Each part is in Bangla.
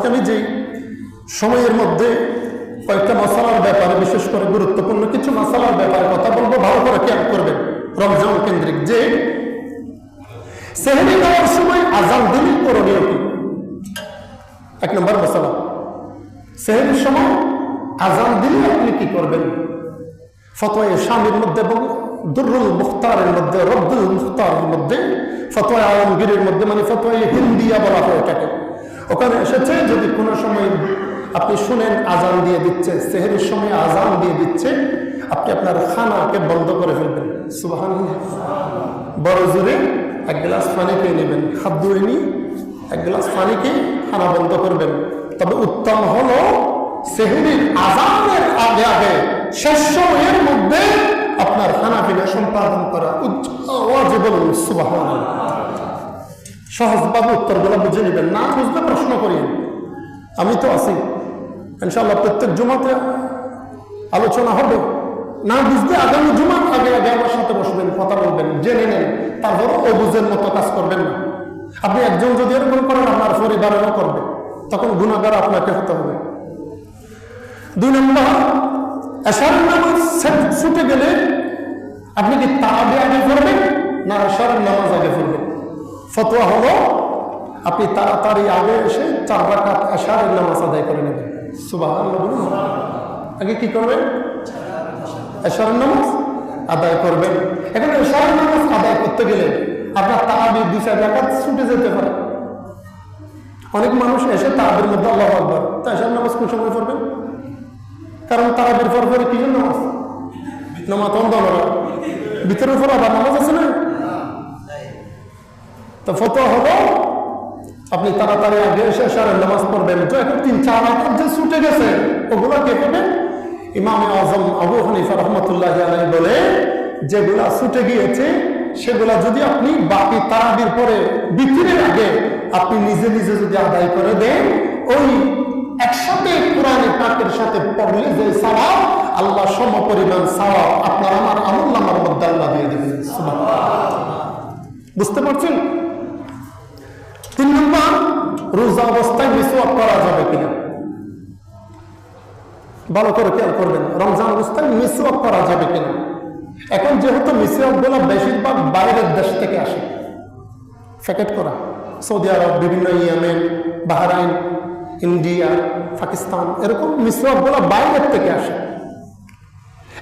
আজকে আমি যেই সময়ের মধ্যে কয়েকটা মশালার ব্যাপারে, বিশেষ করে গুরুত্বপূর্ণ কিছু মশালার ব্যাপারে কথা বলব, ভালো করে খেয়াল করবেন রমজান কেন্দ্রিক। যে সেহেরি দেওয়ার সময় আজান দিনই করণীয় কি? এক নম্বর সেহেরির সময় আজান দিলে আপনি কি করবেন? ফতোয়া স্বামীর মধ্যে এবং মুখতারের মধ্যে, রব্দুল মুখতারের মধ্যে ফতোয়া আলমগীরের মধ্যে মানে ফতোয়া হিন্দিয়া বলা হয় ওখানে এসেছে যদি কোনো সময় আপনি শুনেন আজান দিয়ে দিচ্ছে, সেহেরির সময় আজান দিয়ে দিচ্ছে, আপনি আপনার খানাকে বন্ধ করে ফেলবেন। সুবাহান বড় জোরে এক গ্লাস পানি খেয়ে নেবেন খাদ্য নিয়ে এক গ্লাস পানি খেয়ে খানা বন্ধ করবেন। তবে উত্তম হলো সেহেরির আজানের আগে আগে, শেষ সময়ের মধ্যে আপনার খানা পিনা সম্পাদন করা ওয়াজে বলুন সুবাহ সহজভাবে উত্তরগুলো বুঝে নেবেন, না বুঝলে প্রশ্ন করিয়েন আমি তো আছি। ইনশাল্লাহ প্রত্যেক জুমাতে আলোচনা হবে। না বুঝতে আগামী জুমার আগে আগে আমার সাথে বসবেন, কথা বলবেন, জেনে নেন। তারপর অবুজের মতো কাজ করবেন না। আপনি একজন যদি এরকম করেন, আপনার পরিবারেরও করবে। তখন গুণাগার আপনাকে হতে হবে। দুই নম্বর, এশার নামাজ ছুটে গেলে আপনি কি তা আগে আগে পড়বেন, না এশার নামাজ আগে পড়বেন? ফতোয়া হলো, আপনি তাড়াতাড়ি আগে এসে চার রাকাত এশারের নামাজ আদায় করে নেবেন। সুবাহ আগে কি করবেন? এশারের নামাজ আদায় করবেন। এখন এশারের নামাজ আদায় করতে গেলে আপনার তারাবি দুই চার রাকাত ছুটে যেতে পারে। অনেক মানুষ এসে তারাবির মধ্যে আল্লাহ আকবর। তা এশার নামাজ কোন সময় পড়বেন? কারণ তারা বের পর পরে কি নামাজ? নামাজ অন্ধ ভিতরের পর আবার নামাজ আছে না? তো ফতো হলো, আপনি তাড়াতাড়ি আগে এসে সারের নামাজ পড়বেন। তো এখন তিন, চার রাখার যে ছুটে গেছে, ওগুলো কে করবেন? ইমামে আজম আবু হানিফা রহমতুল্লাহ আলাই বলে, যেগুলা ছুটে গিয়েছে, সেগুলা যদি আপনি বাকি তারাবির পরে বিক্রির আগে আপনি নিজে নিজে যদি আদায় করে দেন, ওই একসাথে কোরআনে পাকের সাথে পড়লে যে সাওয়াব, আল্লাহ সম পরিমাণ সাওয়াব আপনার আমার আমল নামার মধ্যে আল্লাহ দিয়ে দেবেন। বুঝতে পারছেন? রোজা অবস্থায় মিসওয়াক করা যাবে কিনা? ভালো করে খেয়াল করবেন, রমজান অবস্থায় মিসওয়াক করা যাবে কিনা? এখন যেহেতু মিসওয়াকগুলো বেশিরভাগ বাইরের দেশ থেকে আসে প্যাকেট করা। সৌদি আরব, বিভিন্ন ইয়েমেন, বাহরাইন, ইন্ডিয়া, পাকিস্তান, এরকম মিসওয়াকগুলো বাইরের থেকে আসে।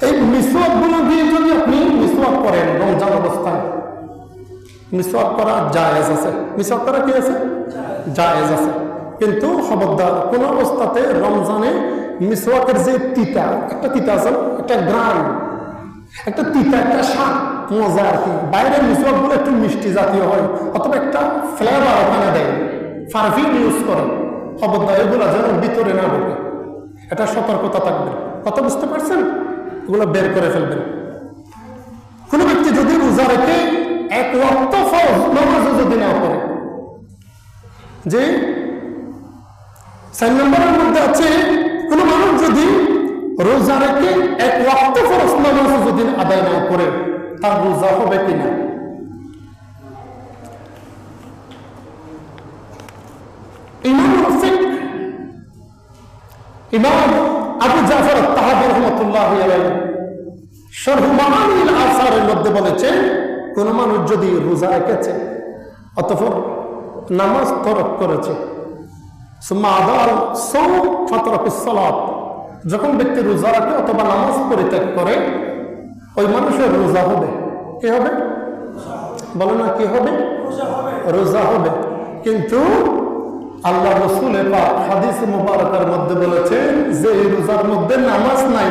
এই মিসওয়াকগুলো দিয়ে যদি আপনি মিসওয়াক করেন রমজান অবস্থায়, মিসওয়াক করা জায়েজ আছে। মিসওয়াক করা কি আছে? জায়েজ আছে। কিন্তু খবরদার, কোন অবস্থাতে রমজানে মিসওয়াকের যে তিতা, একটা তিতা আছে, একটা গ্রাম, একটা তিতা, একটা স্বাদ মজা আর কি। বাইরের মিসওয়াকগুলো একটু মিষ্টি জাতীয় হয়, অথবা একটা ফ্লেভার ওখানে দেয়, পারফিউম ইউজ করে। খবরদার, এগুলো যেন ভিতরে না ঢোকে। এটা সতর্কতা থাকবে। কথা বুঝতে পারছেন? এগুলো বের করে ফেলবেন। কোনো ব্যক্তি যদি রোজা রেখে যে চার নম্বরের মধ্যে আছে, কোনো মানুষ যদি রোজা রেখে এক রক্ত ফরজ নামাজও যদি আদায় না করে, তার রোজা হবে কিনা? আসারের মধ্যে কোন মানুষ যদি রোজা রেখেছে, অতঃপর নামাজ তরক করেছে। যখন ব্যক্তি রোজা রাখে অথবা নামাজ পরিত্যাগ করে, ওই মানুষের রোজা হবে। কি হবে? বলে না কি হবে? রোজা হবে। কিন্তু আল্লাহ রসুল হাদিস মুবারকের মধ্যে বলেছেন যে এই রোজার মধ্যে নামাজ নাই,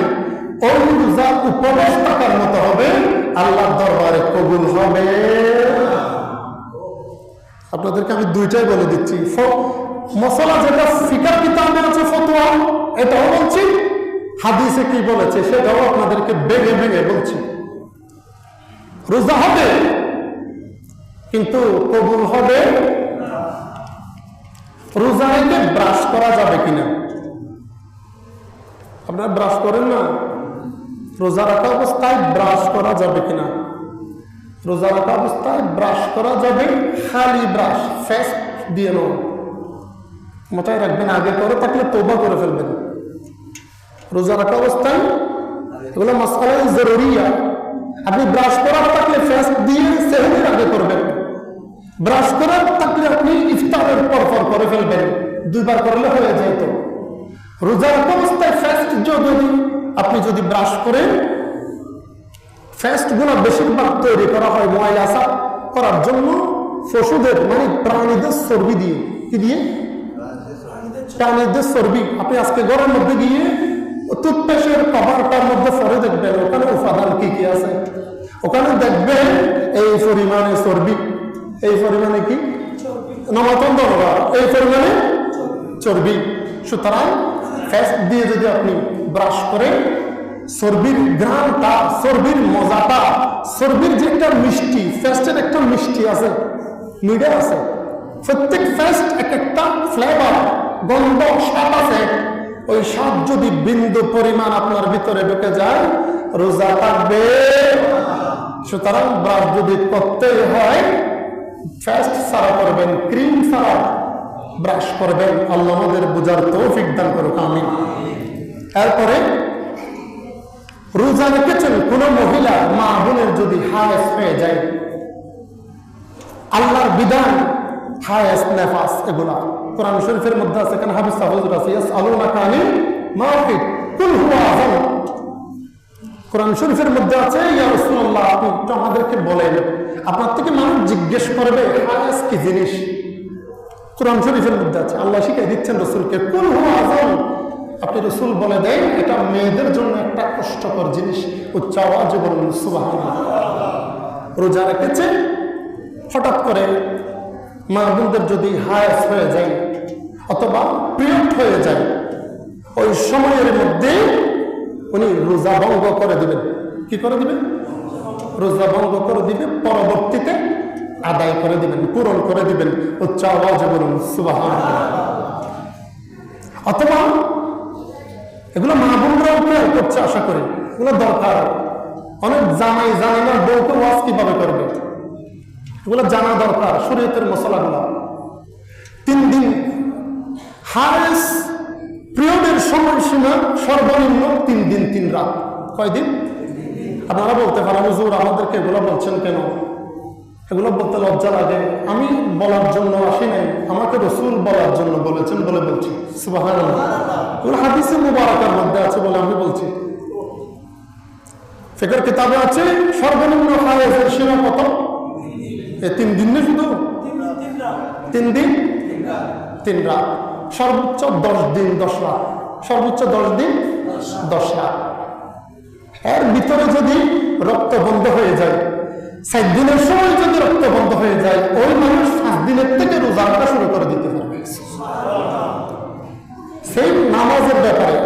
ওই রোজা উপবাস থাকার মতো হবে আল্লাহ দরবারে কবুল হবে। আপনাদেরকে আমি দুইটাই বলে দিচ্ছি। মশলা যেটা ফিকার কিতাবে আছে, ফতোয়া, এটাও বলছি। হাদিসে কি বলেছে, সেটাও আপনাদেরকে বেগে বেগে বলছি। রোজা হবে, কিন্তু কবুল হবে? রোজা রেখে ব্রাশ করা যাবে কিনা? আপনারা ব্রাশ করেন না? রোজা রাখা অবস্থায় ব্রাশ করা যাবে কিনা? রোজা রাখা অবস্থায় ব্রাশ করা যাবে, খালি ব্রাশ ফেস দিয়ে নেওয়া মাথায় রাখবেন, আগে করে থাকলে তোবা করে ফেলবেন। রোজা রাখা অবস্থায়, এগুলো মশালাই জরুরিয়া। আপনি ব্রাশ করার থাকলে ফেস দিয়ে সেহরির আগে করবেন। ব্রাশ করার থাকলে আপনি ইফতারের পর পর করে ফেলবেন। দুইবার করলে হয়ে যায় তো। রোজা রাখা অবস্থায় ফেস্ট যদি আপনি যদি ব্রাশ করেন ফেস্টগুলো বেশিরভাগ তৈরি করা হয় ময়লা সাফ করার জন্য পশুদের মানে প্রাণীদের চর্বি দিয়ে। কি দিয়ে? প্রাণীদের চর্বি। আপনি আজকে ঘরের মধ্যে গিয়ে টুথপেস্টের কভারটার মধ্যে পরে দেখবেন, ওখানে উপাদান কি কি আছে। ওখানে দেখবেন এই পরিমাণে চর্বি। এই পরিমাণে কি? ধন্যবাদ এই পরিমাণে চর্বি। সুতরাং ফেস্ট দিয়ে যদি আপনি ব্রাশ করেন চর্বির গ্রামটা চর্বির মজাটা চর্বির যে একটা মিষ্টি ফেস্টের একটা মিষ্টি আছে মিডে আছে। প্রত্যেক ফেস্ট এক একটা ফ্লেভার গন্ধ, স্বাদ আছে। ওই স্বাদ যদি বিন্দু পরিমাণ আপনার ভিতরে ঢুকে যায়, রোজা থাকবে। সুতরাং ব্রাশ যদি করতেই হয় ফেস্ট সারা করবেন ক্রিম সারা ব্রাশ করবেন। আল্লাহ আমাদের বোঝার তৌফিক দান করুক আমি এরপরে রোজা রেখেছেন কোন মহিলা মা বোনের যদি হায়াস হয়ে যায়, আল্লাহর বিধান হায়াস, নেফাস এগুলা। কোরআন শরীফের মধ্যে আছে কানি মাফিক কুল কোরআন শরীফের মধ্যে আছে, ইয়া রাসূলুল্লাহ, আপনি আমাদেরকে বলেন, আপনার থেকে মানুষ জিজ্ঞেস করবে, হায়াস কি জিনিস? কোরআন শরীফের মধ্যে আছে, আল্লাহ শিখাই দিচ্ছেন রসুলকে, কুল হুয়া আপনি রসুল বলে দেন, এটা মেয়েদের জন্য একটা কষ্টকর জিনিস। উচ্চ আওয়াজে বলুন, সুবহানাল্লাহ। রোজা রেখেছে, হঠাৎ করে মা বোনদের যদি হায়াস হয়ে যায়, অথবা পিরিয়ড হয়ে যায়, ওই সময়ের মধ্যে উনি রোজা ভঙ্গ করে দিবেন। কি করে দিবেন? রোজা ভঙ্গ করে দিবে, পরবর্তীতে আদায় করে দিবেন, পূরণ করে দিবেন। উচ্চ আওয়াজে বলুন সুবাহ অথবা এগুলো মা বোনরাও প্রেয়ার করছে, আশা করি। এগুলো দরকার। অনেক জামাই জানে না বউকে ওয়াজ কীভাবে করবে? এগুলো জানা দরকার, শরীয়তের মশলাগুলো। তিন দিন হারেস পিরিয়ডের সময়সীমা সর্বনিম্ন তিন দিন, তিন রাত। কয়দিন আপনারা বলতে পারেন, হুজুর, আমাদেরকে এগুলো বলছেন কেন? এগুলো বলতে লজ্জা লাগে। আমি বলার জন্য আসি নাই, আমাকে রসুল বলার জন্য বলেছেন বলে বলছি। সুবাহ মুবারকের মধ্যে আছে বলে আমি বলছি? ফেকের কিতাবে আছে সর্বনিম্ন হায়েজের সীমা কত? এ তিন দিন শুধু? তিন দিন? তিন রাত। সর্বোচ্চ দশ দিন, দশ রাত। সর্বোচ্চ দশ দিন? দশ রাত। এর ভিতরে যদি রক্ত বন্ধ হয়ে যায়, সাত দিনের সময় যদি রক্ত বন্ধ হয়ে যায়, ওই মানুষ পাঁচ দিনের থেকে রোজা শুরু করে দিতে পারবে। সেই নামাজের ব্যাপারে।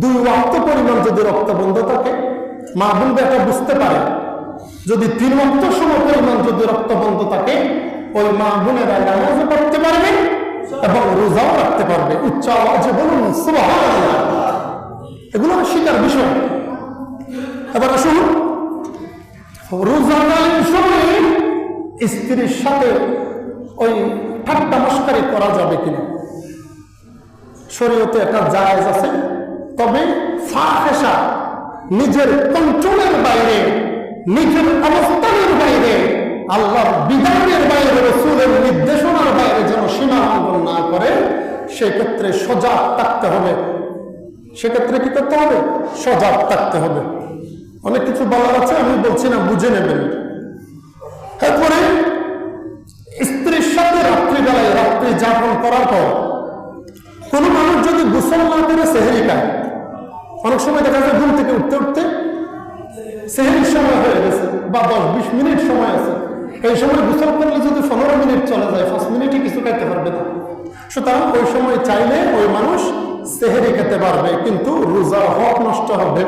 দুই ওয়াক্ত পরিমাণ যদি রক্ত বন্ধ থাকে মা বোন ব্যাটা বুঝতে পারে। যদি তিন ওয়াক্ত সময় পরিমাণ যদি রক্ত বন্ধ থাকে, ওই মা বোনেরা নামাজও পড়তে পারবে এবং রোজাও রাখতে পারবে। উচ্চ আওয়াজে বলুন এগুলো শিকার বিষয়। এবার আসুন। রোজাকালীন সময়ে স্ত্রীর সাথে ওই ঠাট্টা মস্কারি করা যাবে কিনা? শরীয়তে একটা জায়েজ আছে। তবে ফাহেসা নিজের কন্ট্রোলের বাইরে, নিজের অবস্থানের বাইরে আল্লাহর বিধানের বাইরে, রসুলের নির্দেশনার বাইরে যেন সীমা লঙ্ঘন না করে, সেক্ষেত্রে সজাগ থাকতে হবে। সেক্ষেত্রে কি করতে হবে? সজাগ থাকতে হবে। অনেক কিছু বলার আছে, আমি বলছি না, বুঝে নেবেন। তারপরে স্ত্রীর সাথে রাত্রিবেলায় রাত্রি যাপন করার পর যদি গোসল না করে সেহেরি খায় অনেক সময় দেখা যায় ঘুম থেকে উঠতে উঠতে সেহেরির সময় হয়ে গেছে বা দশ বিশ মিনিট সময় আছে। এই সময় গোসল করলে যদি পনেরো মিনিট চলে যায়, পাঁচ মিনিটে কিছু খাইতে পারবে না। সুতরাং ওই সময় চাইলে ওই মানুষ সেহেরি খেতে পারবে, কিন্তু রোজা হক নষ্ট হবে,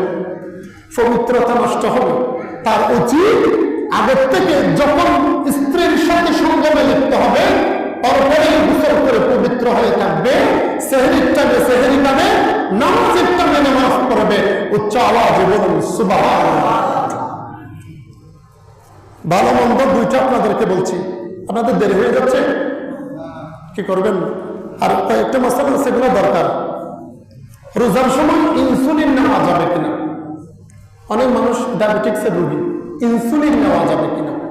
পবিত্রতা নষ্ট হবে। তার উচিত আগের থেকে যখন স্ত্রীর সাথে সঙ্গমে লিপ্ত হবে তারপরে গোসল করে পবিত্র হয়ে থাকবে। ভালো মন্দ দুইটা আপনাদেরকে বলছি। আপনাদের দেরি হয়ে যাচ্ছে? কি করবেন? আর কয়েকটা মশলা সেগুলো দরকার। রোজার সময় ইনসুলিন নেওয়া যাবে কিনা? অনেক মানুষ ডায়াবেটিক্সের রোগী। ইনসুলিন নেওয়া যাবে কিনা?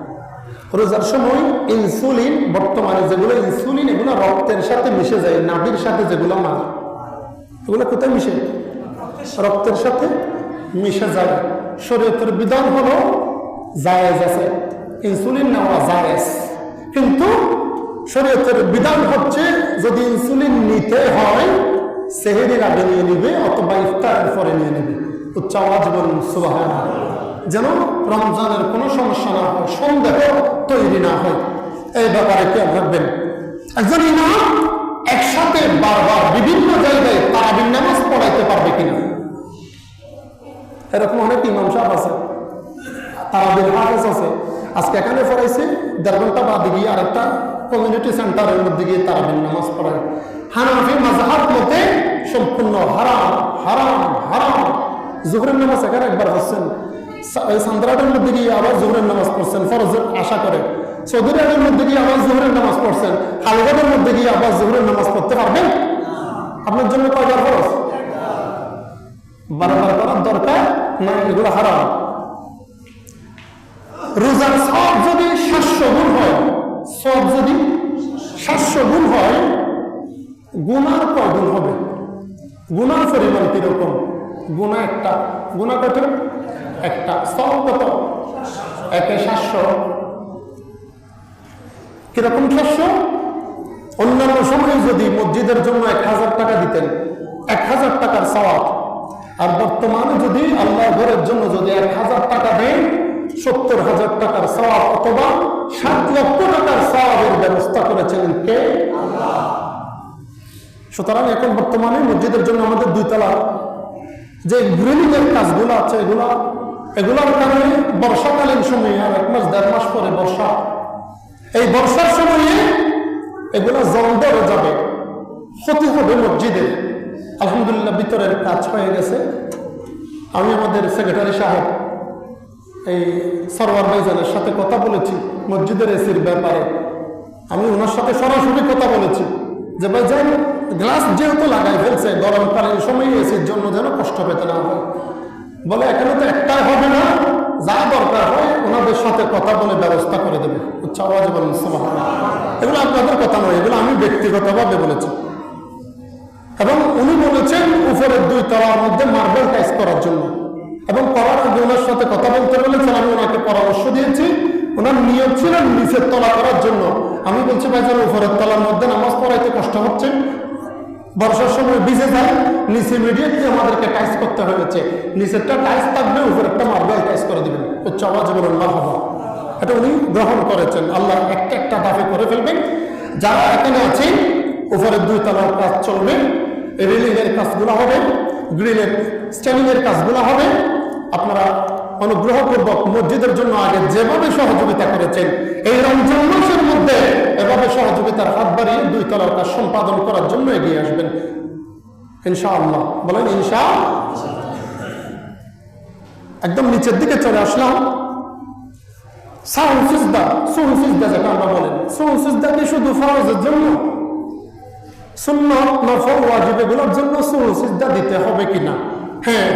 রোজার সময় ইনসুলিন, বর্তমানে যেগুলো ইনসুলিন, এগুলো রক্তের সাথে মিশে যায়, নাভির সাথে যেগুলো মারে। এগুলো কোথায় মিশে? রক্তের সাথে মিশে যায়। শরীয়তের বিধান হলো জায়েজ আছে, ইনসুলিন নেওয়া জায়েজ। কিন্তু শরীয়তের বিধান হচ্ছে যদি ইনসুলিন নিতে হয়, সেহেরির আগে নিয়ে নিবে অথবা ইফতারের পরে নিয়ে নেবে। উচ্চ আওয়াজ বলুন সুবাহ যেন রমজানের কোনো সমস্যা না হয়, সন্দেহ তৈরি না হয়। এই ব্যাপারে কেউ রাখবেন। একজন ইমাম একসাথে বারবার বিভিন্ন জায়গায় তারাবির নামাজ পড়াইতে পারবে কিনা? এরকম অনেক ইমাম সাহেব আছে। তারাবির হাফেজ আছে। আজকে এখানে পড়াইছে, দেড় ঘণ্টা বাদে গিয়ে আরেকটা কমিউনিটি সেন্টারের মধ্যে গিয়ে তারাবির নামাজ পড়ায়। হানাফি মাজাহাব মতে সম্পূর্ণ হারাম হারাম হারাম। জোহরের নামাজ এখানে একবার হচ্ছেন। সান্দ্রাটের মধ্যে গিয়ে আবার জোহরের নামাজ পড়ছেন, ফরজের আশা করে। সৌদি আরবের মধ্যে গিয়ে আবার জোহরের নামাজ পড়ছেন হালগটের মধ্যে গিয়ে আবার জোহরের নামাজ পড়তে পারবেন? আপনার জন্য কয়বার ফরজ? বারবার করার দরকার না এগুলো হারাম। রোজার সব যদি সাতশো গুণ হয় সব যদি সাতশো গুণ হয় গুণার কয় গুণ হবে? গুণার পরিমাণ কীরকম? গুণা একটা। গুণা কত একটা সব কত একে সাতশো কীরকম সাতশো অন্যান্য সময়ে যদি মসজিদের জন্য এক হাজার টাকা দিতেন, এক হাজার টাকার সওয়াব। আর বর্তমানে যদি আল্লাহ ঘরের জন্য যদি এক হাজার টাকা দেন, সত্তর হাজার টাকার সওয়াব অথবা সাত লক্ষ টাকার সওয়াবের ব্যবস্থা করেছিলেন কে? সুতরাং এখন বর্তমানে মসজিদের জন্য আমাদের দুই তলা। যে এর কাজগুলো আছে, এগুলা এগুলোর কারণে বর্ষাকালীন সময়ে আর এক মাস, দেড় মাস পরে বর্ষা। এই বর্ষার সময়ে এগুলো জল ধরে যাবে, ক্ষতি হবে মসজিদের আলহামদুলিল্লাহ ভিতরের কাজ হয়ে গেছে। আমি আমাদের সেক্রেটারি সাহেব, এই সরওয়ার ভাইজানের সাথে কথা বলেছি, মসজিদের এসির ব্যাপারে। আমি ওনার সাথে সরাসরি কথা বলেছি যে ভাইজান গ্লাস যেহেতু লাগাই ফেলছে গরমকালীন সময় এসির জন্য যেন কষ্ট পেতে না হয়। বলে, এখানে তো একটাই হবে না। যা দরকার হয় ওনাদের সাথে কথা বলে ব্যবস্থা করে দেবে। উচ্চ আওয়াজ বলেন। এগুলো আপনাদের কথা নয়, এগুলো আমি ব্যক্তিগতভাবে বলেছি। এবং উনি বলেছেন উপরের দুই তলার মধ্যে মার্বেল টাইস করার জন্য। এবং করার আগে ওনার সাথে কথা বলতে বলেছেন, আমি ওনাকে পরামর্শ দিয়েছি। ওনার নিয়ম ছিল নিচের তলা করার জন্য। আমি বলছি ভাইজান উপরের তলার মধ্যে নামাজ পড়াইতে কষ্ট হচ্ছে বর্ষার সময় ভিজে যায়, নিচে ইমিডিয়েটলি আমাদেরকে টাইস করতে হয়েছে নিচেরটা টাইস থাকবে, উপরেরটা মার্বেল টাইস করে দিবেন। উচ্চ আওয়াজ বলুন মারহাবা এটা উনি গ্রহণ করেছেন। আল্লাহ একটা একটা দাফে করে ফেলবেন। যারা এখানে আছেন উপরের দুই তলার কাজ চলবে রেলিং এর কাজগুলো হবে গ্রিলের স্ট্যান্ডিং এর কাজগুলো হবে। আপনারা অনুগ্রহপূর্বক মসজিদের জন্য আগে যেভাবে সহযোগিতা করেছেন, এই রমজান মাসের মধ্যে এভাবে সহযোগিতার হাত বাড়িয়ে দুই তলার কাজ সম্পাদন করার জন্য এগিয়ে আসবেন। ইনশাআল্লাহ। বলেন ইনশা একদম নিচের দিকে চলে আসলাম। সিজদা সাউন্ড যেটা আমরা বলেন সিজদা কি শুধু ফরজের জন্য? সুন্নত নফল, ওয়াজিব এগুলোর জন্য সিজদা দিতে হবে কিনা? হ্যাঁ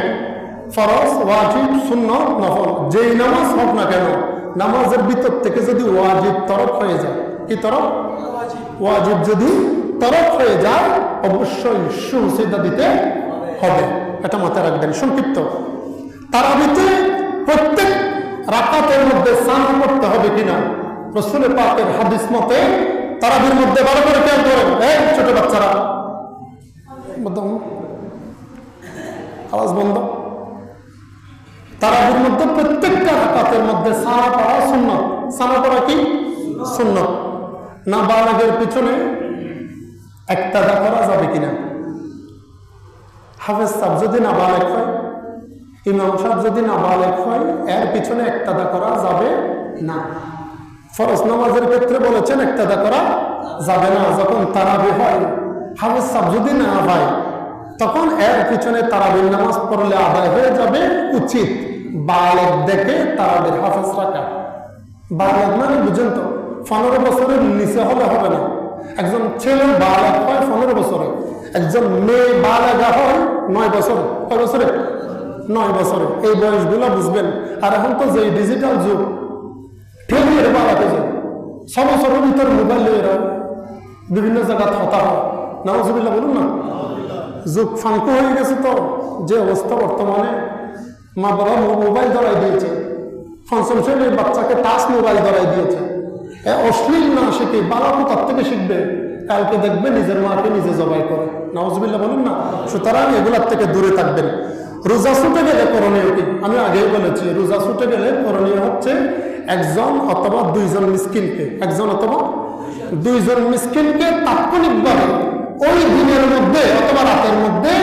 ফরজ, ওয়াজিব শূন্য নফল। যেই নামাজ হোক না কেন, নামাজের ভিতর থেকে যদি ওয়াজিব তরফ হয়ে যায়, কি তরফ ওয়াজিব যদি তরফ হয়ে যায়, অবশ্যই সুসিদা দিতে হবে। এটা মাথায় রাখবেন, সংক্ষিপ্ত। তারাবিতে প্রত্যেক রাকাতের মধ্যে স্নান করতে হবে কিনা? রসুলের পাকের হাদিস মতে তারাবির মধ্যে ভালো করে খেয়াল করেন। এই ছোট বাচ্চারা। আওয়াজ বন্ধ। তারাবির মধ্যে প্রত্যেকটা রাকাতের মধ্যে সানা পড়া সুন্নত। সানা পড়া কি? সুন্নত। না বালাগের পিছনে একটা দা করা যাবে কিনা? হাফেজ সাহেব যদি না বালেক হয়, ইমাম সাহেব যদি না বালেক হয়, এর পিছনে একটাদা করা যাবে না। ফরজ নামাজের ক্ষেত্রে বলেছেন একটাদা করা যাবে না। যখন তারাবি হয়, হাফেজ সাহেব যদি না হয়, তখন এর পিছনে তারাবির নামাজ পড়লে আদায় হয়ে যাবে উচিত। বালেক দেখে তারাবির হাফেজ রাখা। বালেক মানে বুঝেন তো, পনেরো বছরের নিচে হলে হবে না। একজন ছেলে বালক হয় পনেরো বছরে, একজন মেয়ে বালাগা হয় নয় বছর। কয় বছরে? নয় বছরে। এই বয়সগুলো বুঝবেন। আর এখন তো যে ডিজিটাল যুগ ঠেলে এর বালাতে যায় ছ বছরের ভিতরে মোবাইল লয়ে এরা বিভিন্ন জায়গা হতা হয়। নামাজুবিল্লাহ বলুন না। যুগ ফাঙ্কু হয়ে গেছে তো, যে অবস্থা বর্তমানে। মা বাবা মোবাইল ধরাই দিয়েছে। পঞ্চম শ্রেণির বাচ্চাকে টাচ মোবাইল ধরাই দিয়েছে। অশ্লীল না শিখে, বালাপো তার থেকে শিখবে। কালকে দেখবে নিজের মাকে নিজে জবাই করে। নওয়াজবিল্লাহ বলুন না, সুতরাং এগুলার থেকে দূরে থাকবেন। রোজা ছুটে গেলে করণীয় কি? আমি আগেই বলেছি, রোজা ছুটে গেলে করণীয় হচ্ছে একজন অথবা দুইজন মিসকিনকে। একজন অথবা দুইজন মিসকিনকে তাৎক্ষণিকভাবে ওই দিনের মধ্যে অথবা রাতের মধ্যে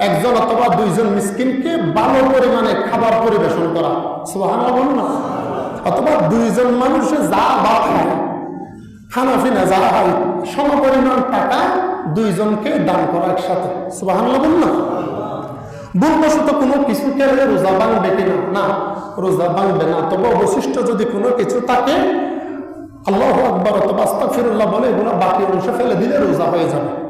একজন অথবা দুইজন মিসকিনকে ভালো পরিমাণে খাবার পরিবেশন করা। সুবাহানা বলুন না। অথবা দুইজন মানুষে যা বা খায় খানাফিনা যা হয় সম পরিমাণ টাকা দুইজনকে দান করা একসাথে। সুবাহানা বলুন না। ভুলবশত কোনো কিছু খেলে রোজা ভাঙবে কিনা না? রোজা ভাঙবে না। তবে অবশিষ্ট যদি কোনো কিছু থাকে, আল্লাহ আকবর অথবা আস্তাগফিরুল্লাহ বলে, এগুলো বাকি অংশ ফেলে দিলে রোজা হয়ে যাবে।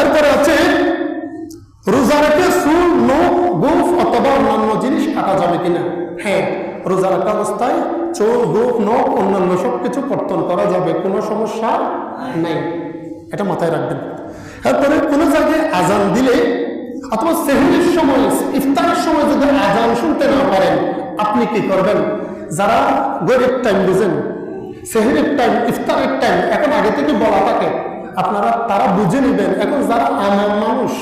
এরপরে আছে, রোজা রেখে চুল, নখ, গোফ অথবা অন্যান্য জিনিস কাটা যাবে কিনা? হ্যাঁ রোজা রাখা অবস্থায় চোল, গোফ, নখ, অন্যান্য সব কিছু কর্তন করা যাবে, কোনো সমস্যা নাই। এটা মাথায় রাখবেন। এরপরে কোনো জায়গায় আজান দিলে অথবা সেহরির সময়, ইফতারের সময় যদি আজান শুনতে না পারেন, আপনি কি করবেন? যারা গরিব টাইম বুঝেন, সেহরির টাইম ইফতারের টাইম এখন আগে থেকে বলা থাকে আপনারা, তারা বুঝে নেবেন। এখন যারা আমার মানুষ,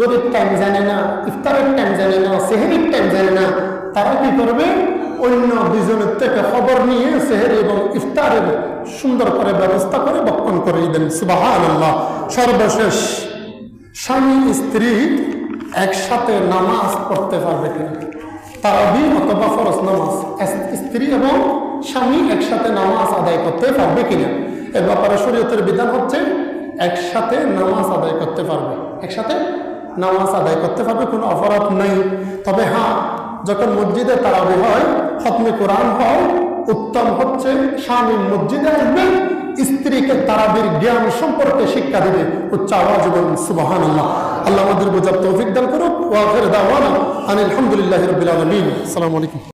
গরিব টাইম জানে না, ইফতারের টাইম জানে না, সেহেরির টাইম জানে না, তারা কি করবে? অন্য দুজনের থেকে খবর নিয়ে সেহেরি এবং ইফতারের সুন্দর করে ব্যবস্থা করে বক্ষণ করে দেন। সুবাহান আল্লাহ সর্বশেষ, স্বামী স্ত্রী একসাথে নামাজ পড়তে পারবে কিনা? তারাবি অথবা ফরজ নামাজ। স্ত্রী এবং স্বামী একসাথে নামাজ আদায় করতে পারবে কিনা? এ ব্যাপারে শরীয়তের বিধান হচ্ছে একসাথে নামাজ আদায় করতে পারবে। একসাথে নামাজ আদায় করতে পারবে, কোনো অপরাধ নেই। তবে হ্যাঁ যখন মসজিদে তারাবি হয়, খতমে কোরআন হয়, উত্তম হচ্ছে স্বামী মসজিদে আসবে, স্ত্রীকে তারাবির জ্ঞান সম্পর্কে শিক্ষা দেবে। উচ্চ আওয়াজ এবং সুবাহান আল্লাহ আল্লাহ আমাদের বোঝার তৌফিক দান করুক। ওয়াফের দাওয়ানা আলহামদুলিল্লাহ রবিল আলমিন। আসসালামু আলাইকুম।